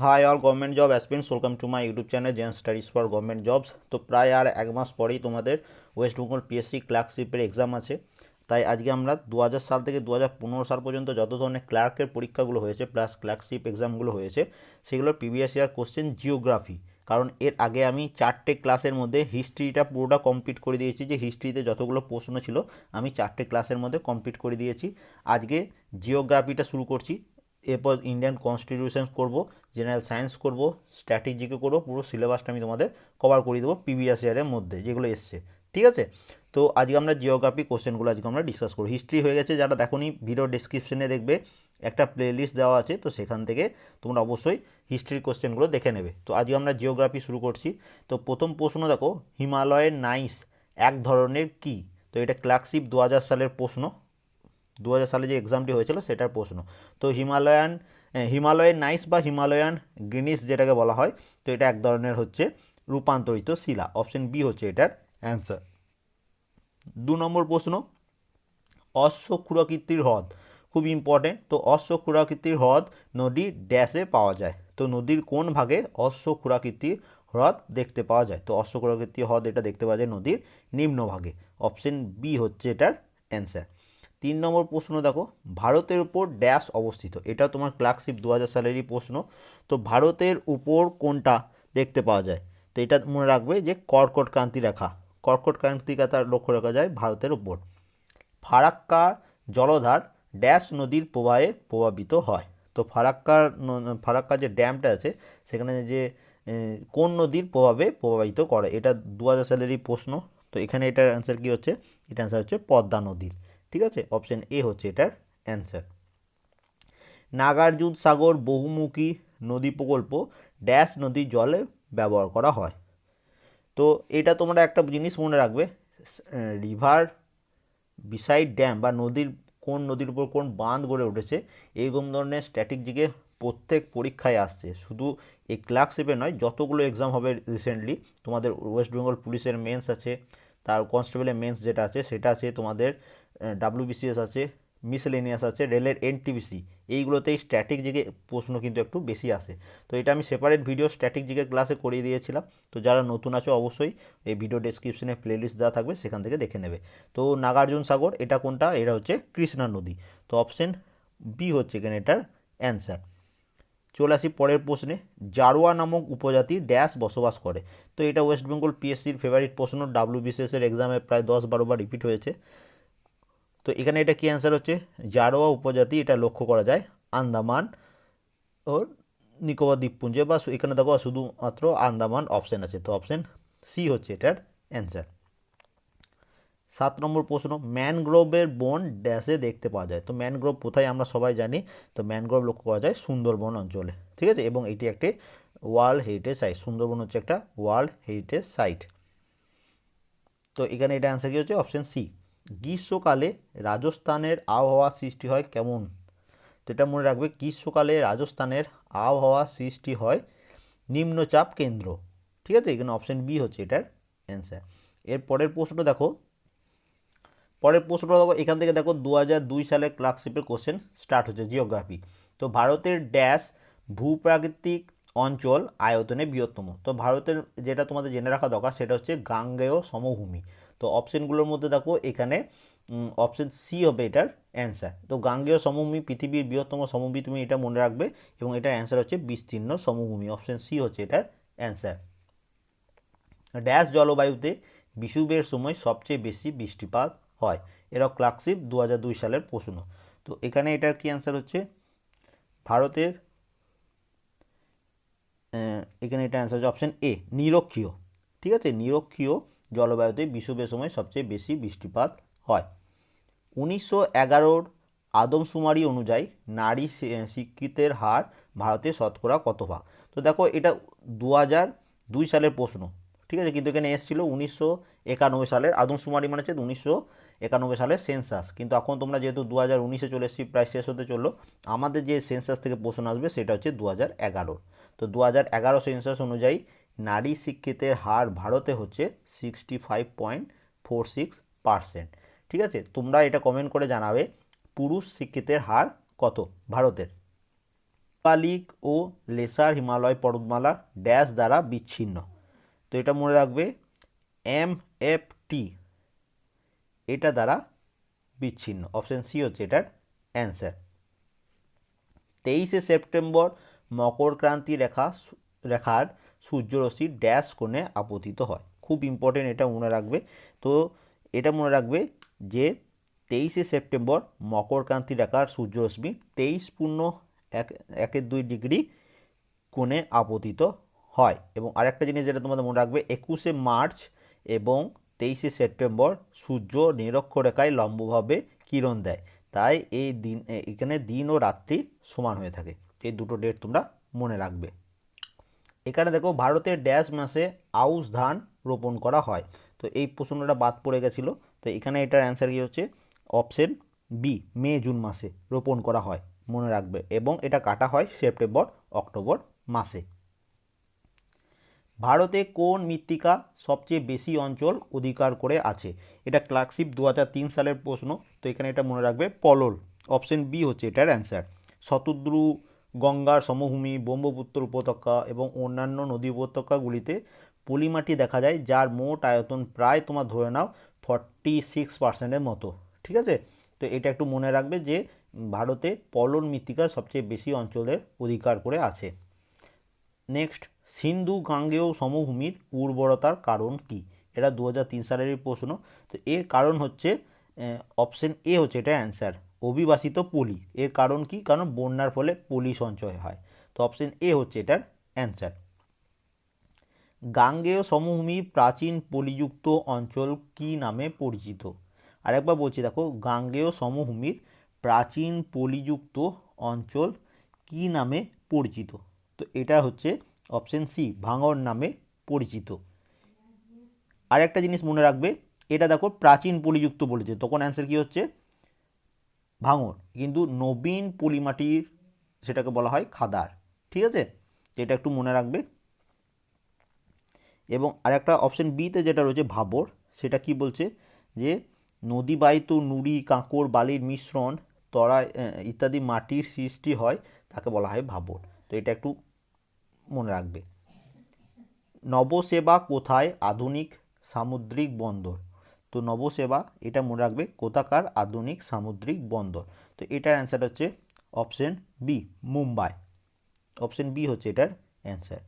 Hi all government job aspirants welcome to my YouTube channel Gen studies for government jobs তো প্রায় আর এক মাস পরেই তোমাদের ওয়েস্ট বেঙ্গল পিএসসি ক্লার্কশিপের এক্সাম আছে। তাই আজকে আমরা দু হাজার সাল থেকে দু হাজার পনেরো সাল পর্যন্ত যত ধরনের ক্লার্কের পরীক্ষাগুলো হয়েছে প্লাস ক্লার্কশিপ এক্সামগুলো হয়েছে, সেগুলোর প্রিভিয়াস ইয়ার কোশ্চেন জিওগ্রাফি কারণ এর আগে আমি চারটে ক্লাসের মধ্যে হিস্ট্রিটা পুরোটা কমপ্লিট করে দিয়েছি, যে হিস্ট্রিতে যতগুলো প্রশ্ন ছিল, আমি চারটে ক্লাসের মধ্যে কমপ্লিট করে দিয়েছি। আজকে জিওগ্রাফিটা শুরু করছি। এরপর ইন্ডিয়ান কনস্টিটিউশন করব জেনারেল সায়েন্স করব স্ট্র্যাটেজিকে করব, পুরো সিলেবাসটা আমি তোমাদের কভার করে দেবো প্রিভিয়াস ইয়ারের মধ্যে, যেগুলো এসছে, ঠিক আছে? তো আজকে আমরা জিওগ্রাফি কোশ্চেনগুলো আজকে আমরা ডিসকাস করব। হিস্ট্রি হয়ে গেছে, যারা দেখোনি ভিডিও ডিসক্রিপশনে দেখবে, একটা প্লেলিস্ট দেওয়া আছে, তো সেখান থেকে তোমরা অবশ্যই হিস্ট্রির কোশ্চেনগুলো দেখে নেবে। তো আজকে আমরা জিওগ্রাফি শুরু করছি। তো প্রথম প্রশ্ন দেখো, হিমালয়ের নাইস এক ধরনের কি? তো এটা ক্লার্কশিপ দু হাজার সালের প্রশ্ন। দু হাজার সালে যে এক্সামটি হয়েছিল সেটার প্রশ্ন। তো হিমালয়ান হিমালয়ের নাইস বা হিমালয়ান গ্রিনিস যেটাকে বলা হয়, তো এটা এক ধরনের হচ্ছে রূপান্তরিত শিলা। অপশন বি হচ্ছে এটার অ্যান্সার দু নম্বর প্রশ্ন অশ্বক্ষুরাকৃতির হ্রদ। খুব ইম্পর্টেন্ট তো অশ্বক্ষুরাকৃতির হ্রদ নদী ড্যাশে পাওয়া যায়। তো নদীর কোন ভাগে অশ্বক্ষুরাকৃতির হ্রদ দেখতে পাওয়া যায়? তো অশ্বক্ষুরাকৃতির হ্রদ এটা দেখতে পাওয়া যায় নদীর নিম্নভাগে অপশন বি হচ্ছে এটার অ্যান্সার তিন নম্বর প্রশ্ন দেখো, ভারতের উপর ড্যাশ অবস্থিত। এটা তোমার ক্লার্কশিপ দু হাজার সালেরই প্রশ্ন। তো ভারতের উপর কোনটা দেখতে পাওয়া যায়? তো এটা মনে রাখবে যে কর্কট ক্রান্তি রেখা। কর্কট ক্রান্তি রেখা লক্ষ্য রাখা যায় ভারতের উপর। ফারাক্কা জলধার ড্যাশ নদীর প্রবাহে প্রভাবিত হয়। তো ফারাক্কার ফারাক্কা যে ড্যামটা আছে, সেখানে যে কোন নদীর প্রভাবে প্রভাবিত করে? এটা দু হাজার সালেরই প্রশ্ন। তো এখানে এটার অ্যান্সার কী হচ্ছে? এটা অ্যান্সার হচ্ছে পদ্মা নদীর। ঠিক আছে? অপশন এ হচ্ছে এটার অ্যান্সার নাগার্জুন সাগর বহুমুখী নদী প্রকল্প ড্যাশ নদীর জলে ব্যবহার করা হয়। তো এটা তোমরা একটা জিনিস মনে রাখবে রিভার বিসাইড ড্যাম বা নদীর কোন নদীর উপর কোন বাঁধ গড়ে উঠেছে এইরকম ধরনের স্ট্যাটিক প্রত্যেক পরীক্ষায় আসছে। শুধু এই ক্লার্কশিপে নয়, যতগুলো এক্সাম হবে রিসেন্টলি তোমাদের ওয়েস্ট বেঙ্গল পুলিশের মেন্স আছে, তার কনস্টেবলের মেন্স যেটা আছে, সেটা আছে তোমাদের ডাব্লিউবিসিএস আছে, মিসলেনিয়াস আছে, রেলের এনটিবিসি, এইগুলোতেই স্ট্যাটিক জিকে প্রশ্ন কিন্তু একটু বেশি আসে। তো এটা আমি সেপারেট ভিডিও স্ট্যাটিক জিকের ক্লাসে করিয়ে দিয়েছিলাম। তো যারা নতুন আছো অবশ্যই এই ভিডিও ডেসক্রিপশনে প্লেলিস্ট দেওয়া থাকবে, সেখান থেকে দেখে নেবে। তো নাগার্জুন সাগর, এটা কোনটা? এটা হচ্ছে কৃষ্ণা নদী। তো অপশন বি হচ্ছে এখানে এটার অ্যান্সার চলে আসি পরের প্রশ্নে। জারোয়া নামক উপজাতি ড্যাশ বসবাস করে। তো এটা ওয়েস্ট বেঙ্গল পিএসসির ফেভারিট প্রশ্ন। ডাব্লিউবিসিএসের এক্সামে প্রায় দশ বারো বার রিপিট হয়েছে। তো এখানে এটা কি অ্যান্সার হচ্ছে? জারোয়া উপজাতি, এটা লক্ষ্য করা যায়। আন্দামান ও নিকোবর দ্বীপপুঞ্জে বা এখানে দেখো শুধুমাত্র আন্দামান অপশান আছে। তো অপশান সি হচ্ছে এটার অ্যান্সার সাত নম্বর প্রশ্ন, ম্যানগ্রোভের বন ড্যাশে দেখতে পাওয়া যায়। তো ম্যানগ্রোভ কোথায় আমরা সবাই জানি। তো ম্যানগ্রোভ লক্ষ্য করা যায় সুন্দরবন অঞ্চলে। ঠিক আছে? এবং এটি একটি ওয়ার্ল্ড হেরিটেজ সাইট সুন্দরবন হচ্ছে একটা ওয়ার্ল্ড হেরিটেজ সাইট তো এখানে এটা অ্যান্সার কী হচ্ছে? অপশান সি গ্রীষ্মকালে রাজস্থানের আবহাওয়া সৃষ্টি হয় কেমন? তো এটা মনে রাখবে, গ্রীষ্মকালে রাজস্থানের আবহাওয়া সৃষ্টি হয় নিম্নচাপ কেন্দ্র। ঠিক আছে? এখানে অপশন বি হচ্ছে এটার অ্যান্সার এর পরের প্রশ্নটা দেখো। পরের প্রশ্নটা দেখো, এখান থেকে দেখো দু দুই সালে ক্লার্কশিপের কোশ্চেন স্টার্ট হচ্ছে জিওগ্রাফি তো ভারতের ড্যাশ ভূপ্রাকৃতিক অঞ্চল আয়তনে বৃহত্তম। তো ভারতের যেটা তোমাদের জেনে রাখা দরকার, সেটা হচ্ছে গাঙ্গেয় সমভূমি। তো অপশনগুলোর মধ্যে দেখো, এখানে অপশন সি হবে এটার অ্যান্সার তো গাঙ্গেয় সমভূমি পৃথিবীর বৃহত্তম সমভূমি তুমি এটা মনে রাখবে এবং এটার অ্যান্সার হচ্ছে বিস্তীর্ণ সমভূমি। অপশন সি হচ্ছে এটার অ্যান্সার ড্যাশ জলবায়ুতে বিষুবের সময় সবচেয়ে বেশি বৃষ্টিপাত হয়। এরা ক্লার্কশিপ দু দুই সালের প্রশ্ন। তো এখানে এটার কি অ্যান্সার হচ্ছে? ভারতের এখানে এটা অ্যান্সার হচ্ছে অপশন এ নিরক্ষীয়। ঠিক আছে? নিরক্ষীয় জলবায়ুতে বিষুবের সময় সবচেয়ে বেশি বৃষ্টিপাত হয়। উনিশশো এগারোর আদমশুমারি অনুযায়ী নারী শিক্ষিতের হার ভারতে শতকরা কত ভাগ তো দেখো, এটা দু হাজার দুই সালের প্রশ্ন। ঠিক আছে? কিন্তু এখানে এসেছিল উনিশশো একানব্বই সালের আদমশুমারি মানে হচ্ছে উনিশশো একানব্বই সালের সেন্সাস কিন্তু এখন তোমরা যেহেতু দু হাজার উনিশে চলে এসেছি, প্রায় শেষ হতে চলল, আমাদের যে সেন্সাস থেকে প্রশ্ন আসবে সেটা হচ্ছে দু হাজার এগারো তো দু হাজার এগারো সেন্সাস অনুযায়ী নারী শিক্ষিতের হার ভারতে হচ্ছে sixty five point four six percent ঠিক আছে? তোমরা এটা কমেন্ট করে জানাবে, পুরুষ শিক্ষিতের হার কত ভারতের? পালিক ও লেসার হিমালয় পর্বতমালা ড্যাশ দ্বারা বিচ্ছিন্ন। তো এটা মনে রাখবে এম এফ টি এটা দ্বারা বিচ্ছিন্ন। অপশন সি হচ্ছে এটার অ্যান্সার তেইশে সেপ্টেম্বর মকরক্রান্তি রেখা, রেখার সূর্যরশ্মি ড্যাশ কোণে আপতিত হয়। খুব ইম্পর্টেন্ট এটা মনে রাখবে। তো এটা মনে রাখবে যে তেইশে সেপ্টেম্বর মকরক্রান্তি রেখার সূর্যরশ্মি তেইশ পূর্ণ এক, একের দুই ডিগ্রি কোণে আপতিত হয়। এবং আরেকটা জিনিস যেটা তোমাদের মনে রাখবে, একুশে মার্চ এবং তেইশে সেপ্টেম্বর সূর্য নিরক্ষরেখায় লম্বভাবে কিরণ দেয়। তাই এই দিন, এখানে দিন ও রাত্রি সমান হয়ে থাকে। এই দুটো ডেট তোমরা মনে রাখবে। এখানে দেখো ভারতের ড্যাশ মাসে আউশ ধান রোপণ করা হয়। তো এই প্রশ্নটা বাদ পড়ে গেছিল। তো এখানে এটার অ্যান্সার কী হচ্ছে? অপশন বি মে, জুন মাসে রোপণ করা হয়, মনে রাখবে। এবং এটা কাটা হয় সেপ্টেম্বর অক্টোবর মাসে। ভারতে কোন মৃত্তিকা সবচেয়ে বেশি অঞ্চল অধিকার করে আছে? এটা ক্লার্কশিপ দু তিন সালের প্রশ্ন। তো এখানে এটা মনে রাখবে, পলল। অপশন বি হচ্ছে এটার অ্যান্সার শতদ্রু গঙ্গার সমভূমি, ব্রহ্মপুত্র উপত্যকা এবং অন্যান্য নদী উপত্যকাগুলিতে পলিমাটি দেখা যায়, যার মোট আয়তন প্রায় তোমার ধরে নাও ফর্টি সিক্স পার্সেন্টের মতো। ঠিক আছে? তো এটা একটু মনে রাখবে যে ভারতে পলল মৃত্তিকা সবচেয়ে বেশি অঞ্চলের অধিকার করে আছে। নেক্সট সিন্ধু গাঙ্গেয় সমভূমির উর্বরতার কারণ কি? এটা দু হাজার তিন সালেরই প্রশ্ন। তো এর কারণ হচ্ছে অপশন এ হচ্ছে এটা অ্যান্সার অভিবাসিত পলি এর কারণ কি? কারণ বন্যার ফলে পলি সঞ্চয় হয়। তো অপশন এ হচ্ছে এটার অ্যান্সার গাঙ্গেয় সমভূমি প্রাচীন পলিযুক্ত অঞ্চল কি নামে পরিচিত? আরেকবার বলছি, দেখো, গাঙ্গেয় সমভূমির প্রাচীন পলিযুক্ত অঞ্চল কি নামে পরিচিত? তো এটা হচ্ছে অপশন সি ভাঙর নামে পরিচিত। আর একটা জিনিস মনে রাখবে, এটা দেখো প্রাচীন পলিযুক্ত বলেছে। তখন অ্যান্সার কী হচ্ছে? ভাঙর কিন্তু নবীন পলিমাটির সেটাকে বলা হয় খাদার, ঠিক আছে? এটা একটু মনে রাখবে। এবং আরেকটা অপশন বিতে যেটা রয়েছে ভাবর, সেটা কি বলছে? যে নদীবাহিত নুড়ি কাঁকড় বালির মিশ্রণ তরা ইত্যাদি মাটির সৃষ্টি হয়, তাকে বলা হয় ভাবর। তো এটা একটু মনে রাখবে। নবসেবা কোথায়? আধুনিক সামুদ্রিক বন্দর। তো নবসেবা এটা মনে রাখবে কোথাকার আধুনিক সামুদ্রিক বন্দর। তো এটার অ্যান্সার হচ্ছে option B Mumbai. Option B হচ্ছে এটার অ্যান্সার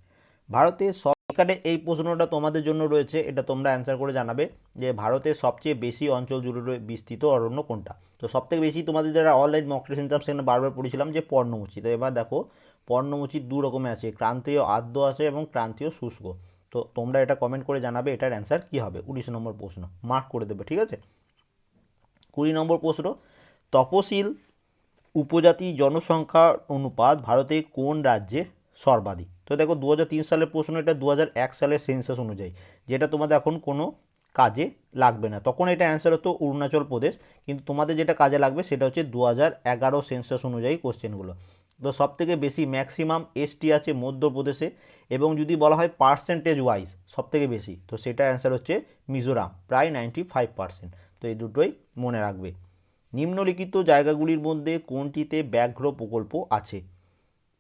ভারতের সব এখানে এই প্রশ্নটা তোমাদের জন্য রয়েছে, এটা তোমরা অ্যান্সার করে জানাবে যে ভারতের সবচেয়ে বেশি অঞ্চল জুড়ে বিস্তৃত অরণ্য কোনটা? তো সবথেকে বেশি তোমাদের যারা অনলাইন মক টেস্ট সেখানে বারবার পড়েছিলাম যে পর্ণমোচী। তো এবার দেখো, পর্ণমোচী দু রকমের আছে, ক্রান্তীয় আদ্য আছে এবং ক্রান্তীয় শুষ্ক। তো তোমরা এটা কমেন্ট করে জানাবে এটার অ্যান্সার কী হবে? উনিশ নম্বর প্রশ্ন। মার্ক করে দেবে, ঠিক আছে? কুড়ি নম্বর প্রশ্ন, তপশিল উপজাতি জনসংখ্যা অনুপাত ভারতে কোন রাজ্যে সর্বাধিক? তো দেখো দু সালের প্রশ্ন এটা দু হাজার এক সালের সেন্সাস অনুযায়ী, যেটা তোমাদের এখন কোনো কাজে লাগবে না। তখন এটা অ্যান্সার হতো অরুণাচল প্রদেশ, কিন্তু তোমাদের যেটা কাজে লাগবে সেটা হচ্ছে দু হাজার এগারো সেন্সাস অনুযায়ী কোশ্চেনগুলো তো সব থেকে বেশি ম্যাক্সিমাম এসটি আছে মধ্যপ্রদেশে এবং যদি বলা হয় পার্সেন্টেজ ওয়াইজ সব থেকে বেশি, তো সেটা অ্যান্সার হচ্ছে মিজোরাম, প্রায় নাইনটি ফাইভ পার্সেন্ট তো এই দুটোই মনে রাখবে। নিম্নলিখিত জায়গাগুলির মধ্যে কোনটিতে ব্যাঘ্র প্রকল্প আছে?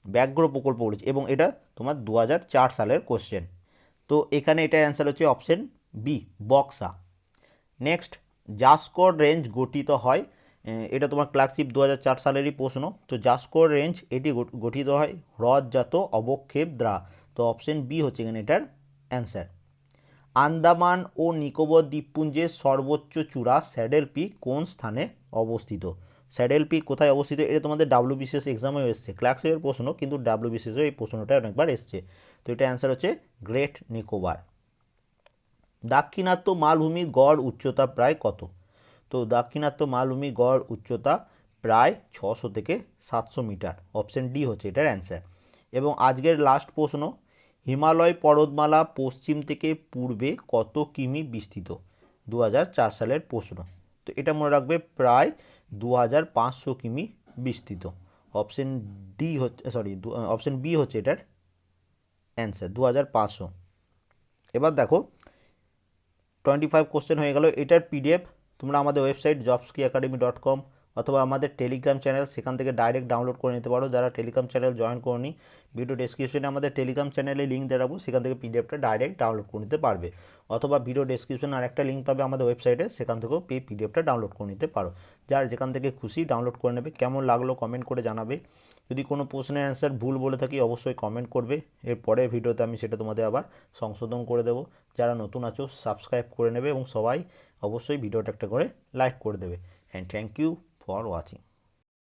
ব্যাঘ্র প্রকল্প বলেছে, এবং এটা তোমার দু হাজার চার সালের কোশ্চেন তো এখানে এটার অ্যান্সার হচ্ছে option B Buxa. Next Zaskar range গঠিত হয় এটা তোমার ক্লাসিপ দু হাজার সালেরই প্রশ্ন। তো জাসকর রেঞ্জ এটি গঠিত হয় হ্রদজাত অবক্ষেপ দ্রা তো অপশন বি হচ্ছে এখানে এটার অ্যান্সার আন্দামান ও নিকোবর দ্বীপপুঞ্জের সর্বোচ্চ চূড়া স্যাডেল পিক কোন স্থানে অবস্থিত? স্যাডেল পিক কোথায় অবস্থিত? এটা তোমাদের ডাব্লিউবিসিএস এক্সামেও এসছে। ক্লাসের প্রশ্ন, কিন্তু ডাব্লিউবিসিএসও এই প্রশ্নটা অনেকবার এসছে। তো এটা অ্যান্সার হচ্ছে গ্রেট নিকোবার দাক্ষিণাত্য মালভূমির গড় উচ্চতা প্রায় কত? তো দাক্ষিণাত্য মালভূমি গড় উচ্চতা প্রায় ছশো থেকে সাতশো মিটার। অপশন ডি হচ্ছে এটার অ্যান্সার। এবং আজকের লাস্ট প্রশ্ন, হিমালয় পর্বতমালা পশ্চিম থেকে পূর্বে কত কিমি বিস্তৃত? দু হাজার চার সালের প্রশ্ন। তো এটা মনে রাখবে প্রায় দু হাজার পাঁচশো কিমি বিস্তৃত। অপশন ডি হচ্ছে সরি অপশন বি হচ্ছে এটার অ্যান্সার দু হাজার পাঁচশো। এবার দেখো টোয়েন্টি ফাইভ কোশ্চেন হয়ে গেল। এটার পিডিএফ তোমরা আমাদের website jobski academy dot com অথবা আমাদের টেলিগ্রাম চ্যানেল সেখান থেকে ডাইরেক্ট ডাউনলোড করে নিতে পারো। যারা টেলিগ্রাম চ্যানেল জয়েন করনি ভিডিও ডেসক্রিপশনে আমাদের টেলিগ্রাম চ্যানেলে লিঙ্ক দিয়ে রাখব সেখান থেকে পিডিএফটা ডাইরেক্ট ডাউনলোড করে নিতে পারবে। অথবা ভিডিও ডেসক্রিপশনে আরেকটা লিঙ্ক পাবে আমাদের ওয়েবসাইটে, সেখান থেকেও পে পিডিএফটা ডাউনলোড করে নিতে পারো। যার যেখান থেকে খুশি ডাউনলোড করে নেবে, কেমন লাগল কমেন্ট করে জানাবে। যদি কোনো প্রশ্নের অ্যান্সার ভুল বলে থাকি, অবশ্যই কমেন্ট করবে। এর পরের ভিডিওতে আমি সেটা তোমাদের আবার সংশোধন করে দেবো। যারা নতুন আছো সাবস্ক্রাইব করে নেবে এবং সবাই অবশ্যই ভিডিওটা একটা করে লাইক করে দেবে। And thank you for watching